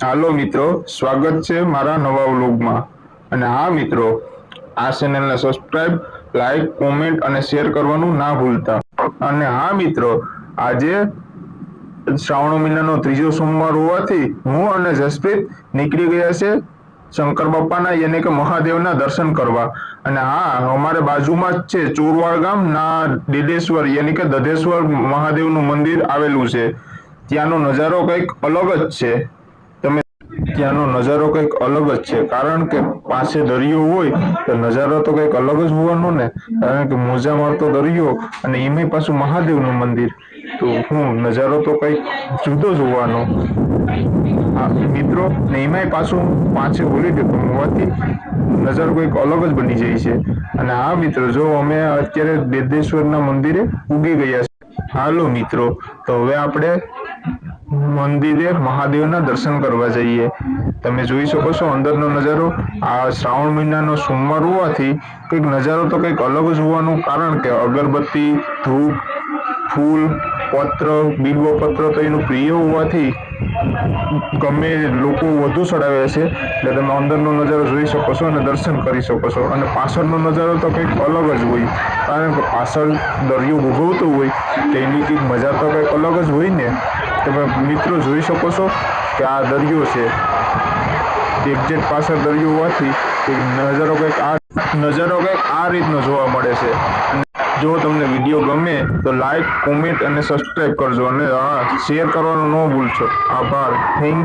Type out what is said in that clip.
હાલો મિત્રો, સ્વાગત છે મારા નવા વ્લોગમાં. અને હા મિત્રો, આ ચેનલને સબસ્ક્રાઇબ લાઈક કોમેન્ટ અને શેર કરવાનું ના ભૂલતા. અને હા મિત્રો, આજે શ્રાવણ મહિનાનો ત્રીજો સોમવાર હોવાથી હું અને જસપ્રીત નીકળી ગયા છે શંકર બાપાના યાની કે મહાદેવના દર્શન કરવા. અને હા, અમારે બાજુમાં જ છે ચોરવાડ ગામ, ના દેદેશ્વર યાની કે દધેશ્વર મહાદેવનું મંદિર આવેલું છે. ત્યાંનો નજારો કંઈક અલગ જ છે. ત્યાંનો નજારો કંઈક અલગ જ છે. કારણ કે પાસે દરિયો હોય તો નજારો તો કંઈક અલગ જ હોવાનો ને. કારણ કે મોજા મારતો દરિયો અને એમાંય પાછું મહાદેવનું મંદિર. તો હું નજારો તો કંઈક જુદો જ હોવાનો. મિત્રો, ને એમાંય પાછું પાંચે બોલી દેતો હોવાથી નજારો કંઈક અલગ જ બની જાય છે. અને હા, મિત્રો, જો અમે અત્યારે બેદેશ્વરના મંદિરે ઉગી ગયા છે. હાલો, મિત્રો, તો હવે આપણે મંદિરે મહાદેવના દર્શન કરવા જઈએ. તમે જોઈ શકો છો અંદરનો નજારો. આ શ્રાવણ મહિનાનો સોમવાર હોવાથી કંઈક નજારો તો કંઈક અલગ જ હોવાનું કારણ કે અગરબત્તી, ધૂપ, ફૂલ, પત્ર બિલ્વપત્ર તો એનું પ્રિય હોવાથી ગમે લોકો વધુ ચડાવે છે. એટલે તમે અંદરનો નજારો જોઈ શકો છો અને દર્શન કરી શકો છો. અને પાછળનો નજારો તો કંઈક અલગ જ હોય. કારણ કે પાછળ દરિયો ભોગવતો હોય. તેની કંઈક મજા તો કંઈક અલગ જ હોય ને. તમે મિત્રો જોઈ શકો છો કે આ દરિયો છે. એક્ઝેક્ટ પાછળ દરિયો હોવાથી એક નજારો કંઈક આ નજારો કંઈક આ રીતનો જોવા મળે છે. જો તમને વીડિયો ગમે તો લાઈક કોમેન્ટ અને સબસ્ક્રાઈબ કરજો અને હા શેર કરવાનું ન ભૂલશો. આભાર. થેન્ક